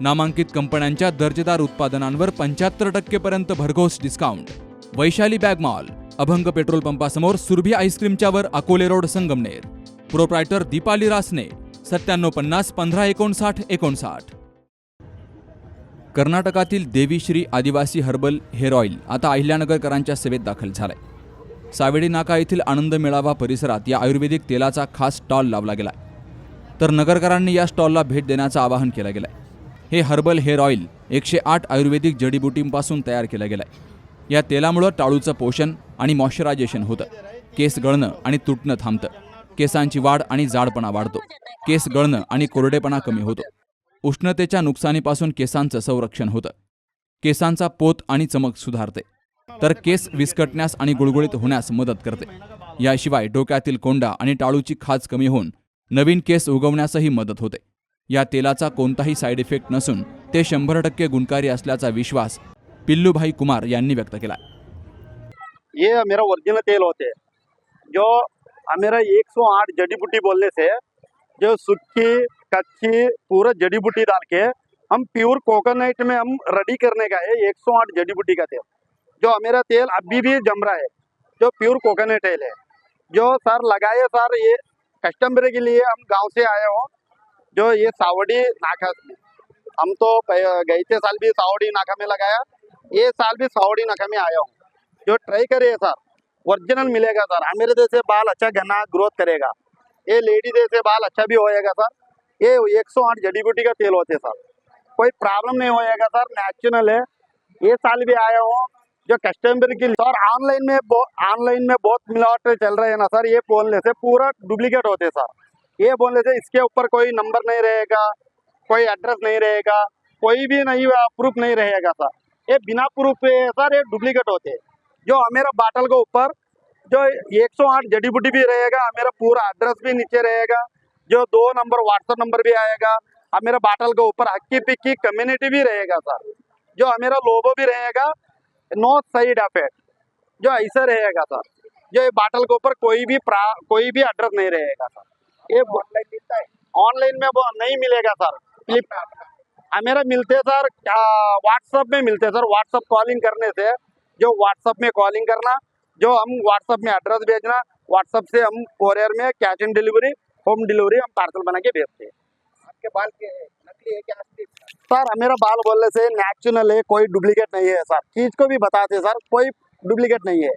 नामांकित कंपन्यांच्या दर्जेदार उत्पादनांवर पंच्याहत्तर टक्केपर्यंत भरघोस discount Vaishali bag mall Abhang petrol पंपासमोर Surabhi आईस्क्रीमच्यावर अकोले रोड संगमनेर. प्रोप्रायटर दीपाली रासने सत्त्याण्णव पन्नास पंधरा एकोणसाठ एकोणसाठ. कर्नाटकातील देवीश्री आदिवासी हर्बल हेअर ऑइल आता अहिल्यानगरकरांच्या सेवेत दाखल झालंय. सावेडी नाका येथील आनंद मेळावा परिसरात या आयुर्वेदिक तेलाचा खास स्टॉल लावला गेलाय. तर नगरकरांनी या स्टॉलला भेट देण्याचं आवाहन केलं आहे हे हर्बल हेअर ऑइल एकशे आठ आयुर्वेदिक जडीबुटींपासून तयार केलं गेलंय. या तेलामुळं टाळूचं पोषण आणि मॉइश्चरायझेशन होतं. केस गळणं आणि तुटणं थांबतं. केसांची वाढ आणि जाडपणा वाढतो. केस गळणं आणि कोरडेपणा कमी होतो. उष्णतेच्या नुकसानीपासून केसांचं संरक्षण होतं. केसांचा पोत आणि चमक सुधारते. तर केस विस्कटण्यास आणि गुळगुळीत होण्यास मदत करते. याशिवाय डोक्यातील कोंडा आणि टाळूची खाज कमी होऊन नवीन केस उगवण्यासही मदत होते. या तेलाचा कोणताही साईड इफेक्ट नसून ते शंभर टक्के गुणकारी असल्याचा विश्वास पिल्लूभाई कुमार यांनी व्यक्त केला ये मेरा ओरिजिनल तेल होते. जो मेरा 108 जड़ी बूटी बोलने से जो सुखी कच्ची पूरा जड़ी बूटी डाल के हम प्योर कोकोनट में हम रेडी करने का है 108 जड़ी बूटी का तेल। जो मेरा तेल अभी भी जम रहा है जो प्योर कोकोनट तेल है। जो सर लगाए सर ये कस्टमर के लिए हम गांव से आए हो जो ये सावड़ी में हम तो थे साल भी सावड़ी नाका में लगाया। ये साल भी सावड़ी नाका में आया हूँ। जो ट्राई करिए सर ओरिजिनल मिलेगा सर। मेरे जैसे बाल अच्छा घना ग्रोथ करेगा। ये लेडी जैसे बाल अच्छा भी होएगा सर। ये 108 जड़ी बूटी का तेल होते सर। कोई प्रॉब्लम नहीं होएगा सर नेचुरल है। ये साल भी आया हूँ। जो कस्टमर के सर ऑनलाइन में ऑनलाइन में बहुत मिलावट चल रहे हैं ना सर। ये बोलने से पूरा डुप्लीकेट होते सर। ये बोलने से इसके ऊपर कोई नंबर नहीं रहेगा, कोई एड्रेस नहीं रहेगा, कोई भी नहीं प्रूफ नहीं रहेगा सर ये बिना प्रूफ सर ये डुप्लीकेट होते जो हमारा बाटल के ऊपर, जो 108 जड़ी बूटी भी रहेगा मेरा पूरा एड्रेस भी नीचे रहेगा, जो दो नंबर व्हाट्सअप नंबर भी आएगा अब मेरा बाटल के ऊपर हक्की पिक्की कम्युनिटी भी रहेगा सर जो मेरा लोगो भी रहेगा नो साइड इफ़ेक्ट जो ऐसा रहेगा सर जो ये बाटल के ऊपर कोई भी कोई भी एड्रेस नहीं रहेगा सर ये ऑनलाइन मिलता है ऑनलाइन में वो नहीं मिलेगा सर। फ्लिपकार्ट मेरा मिलते सर। व्हाट्सएप में मिलते सर। व्हाट्सएप कॉलिंग करने से जो व्हाट्सएप में कॉलिंग करना जो हम व्हाट्सएप में एड्रेस भेजना व्हाट्सएप से हम कोरियर में cash on delivery home delivery Hum parcel बना के भेजते हैं। आपके बाल के नकली है क्या सर मेरा बाल बोलने से नेचुरल है कोई डुप्लीकेट नहीं है सर। चीज़ को भी बताते सर। कोई डुप्लीकेट नहीं है।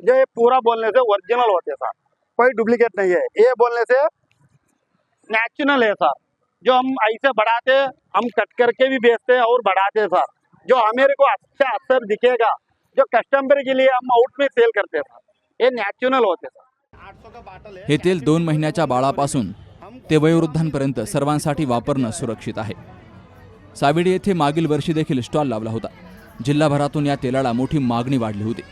जो ये पूरा बोलने से ओरिजिनल होते हैं, सर। कोई डुप्लीकेट नहीं है। ये बोलने से नेचुरल है सर जो हम ऐसे बढ़ाते हम कट करके भी बेचते हैं और बढ़ाते हैं सर जो हमेरे को अच्छा असर दिखेगा जो कस्टमर के लिए हम आउट में सेल करते हैं सर ये नेचुरल होते सर हे तेल दोन महिन्याच्या बाळापासून ते वयोवृद्धांपर्यंत सर्वांसाठी वापरणं सुरक्षित आहे. सावेडी येथे मागील वर्षी देखील स्टॉल लावला होता. जिल्हाभरातून या तेलाला मोठी मागणी वाढली होती.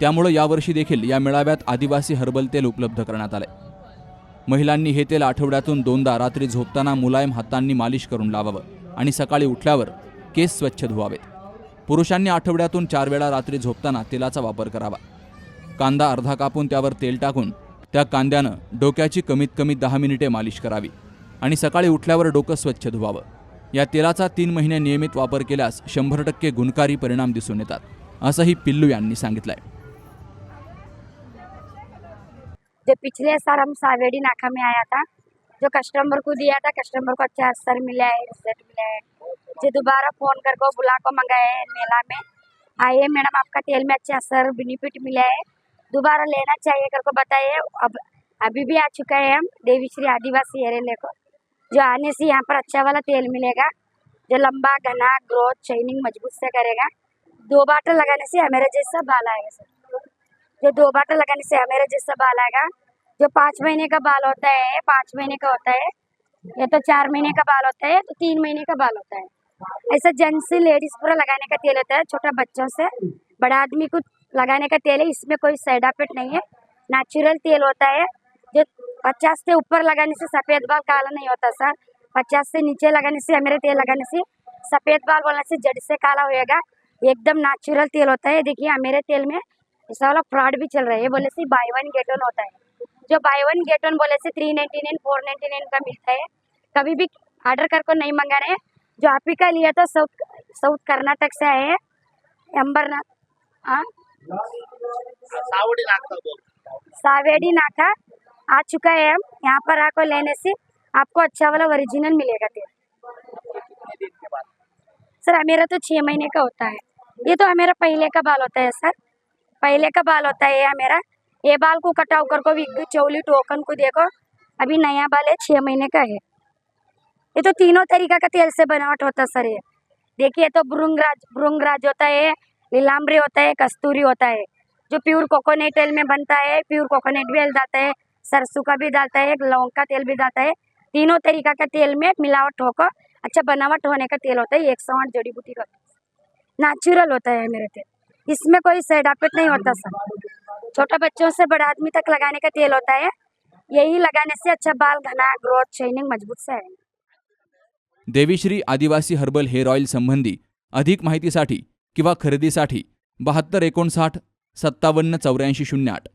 त्यामुळे यावर्षी देखील या मेळाव्यात आदिवासी हर्बल तेल उपलब्ध करण्यात आले महिलांनी हे तेल आठवड्यातून दोनदा रात्री झोपताना मुलायम हातांनी मालिश करून लावावं आणि सकाळी उठल्यावर केस स्वच्छ धुवावेत पुरुषांनी आठवड्यातून चार वेळा रात्री झोपताना तेलाचा वापर करावा. कांदा अर्धा कापून त्यावर तेल टाकून त्या कांद्यानं डोक्याची कमीत कमी दहा मिनिटे मालिश करावी आणि सकाळी उठल्यावर डोकं स्वच्छ धुवावं. या तेलाचा तीन महिने नियमित वापर केल्यास शंभर टक्के गुणकारी परिणाम दिसून येतात असंही पिल्लू यांनी सांगितलंय. जो पिछले साल हम सावेडी नाका में आया था, जो कस्टमर को दिया था कस्टमर को अच्छा असर मिला है रिज़ल्ट मिला है। जो दोबारा फ़ोन कर को बुला को मंगाए है मेला में आइए मैडम, आपका तेल में अच्छा असर बेनिफिट मिला है। दोबारा लेना चाहिए कर को बताइए, अब, अभी भी आ चुका है हम देवी श्री आदिवासी एरिया को जो आने से यहाँ पर अच्छा वाला तेल मिलेगा, जो लंबा, घना ग्रोथ शाइनिंग मज़बूत से करेगा। दो बाटल लगाने से हमारे जैसा बाल आएगा सर। जो दो बाटल लगाने से मेरे जैसा बाल आएगा। जो पाँच महीने का बाल होता है, पाँच महीने का होता है, या तो चार महीने का बाल होता है तो तीन महीने का बाल होता है। ऐसा जेंट्स लेडीज़ पूरा लगाने का तेल होता है, छोटा बच्चों से। बड़ा आदमी को लगाने का तेल है, इसमें कोई साइड इफ़ेक्ट नहीं है। नेचुरल तेल होता है। जो पचास से ऊपर लगाने से सफ़ेद बाल काला नहीं होता, सर। पचास से नीचे लगाने से, मेरे तेल लगाने से सफ़ेद बाल बोलने से जड़ से काला होएगा। एकदम नेचुरल तेल होता है। देखिए, मेरे तेल में ऐसा वाला फ्रॉड भी चल रहा है। बोले से बाई वन गेट वन होता है। जो बाई वन गेट वन बोले से three ninety nine four ninety nine का मिलता है। कभी भी ऑर्डर करके नहीं मंगा रहे। जो आप ही का लिया तो साउथ साउथ कर्नाटक से आए हैं। अंबरनाथ हाँ? सावडी नाका आ चुका है हम। यहाँ पर आकर लेने से आपको अच्छा वाला ओरिजिनल मिलेगा तेल सर मेरा तो छः महीने का होता है। ये तो मेरा पहले का बाल होता है सर। पहले का बाल होता है ये मेरा। ये बाल को कटाव कर को चौली टोकन को देखो। अभी नया बाल है छः महीने का है। ये तो तीनों तरीका का तेल से बनावट होता है सर ये। देखिए तो भृंगराज भृंगराज होता है लीलाम्बरी होता है, कस्तूरी होता है, जो प्योर कोकोनट तेल में बनता है, प्योर कोकोनट भी डालता है, सरसों का भी डालता है, लौंग का तेल भी डालता है। तीनों तरीका का तेल में मिलावट होकर अच्छा बनावट होने का तेल होता है, एक सौ आठ जड़ी बूटी का। नेचुरल होता है मेरे तेल। इसमें कोई साइड इफेक्ट नहीं होता सर छोटा बच्चों से बड़ा आदमी तक लगाने का तेल होता है। यही लगाने से अच्छा बाल घना ग्रोथ शाइनिंग मजबूत से है। देवीश्री आदिवासी हर्बल हेअर ऑइल संबंधी अधिक माहितीसाठी किंवा खरेदीसाठी बहात्तर एकोणसाठ सत्तावन्न चौऱ्याऐंशी शून्य आठ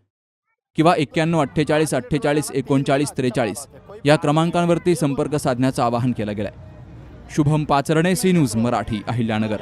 किंवा एक्क्याण्णव अठ्ठेचाळीस अठ्ठेचाळीस एकोणचाळीस त्रेचाळीस या क्रमांकांवरती संपर्क साधण्याचं आवाहन केलं गेलंय. Shubham Pacharne C news Marathi Ahilyanagar.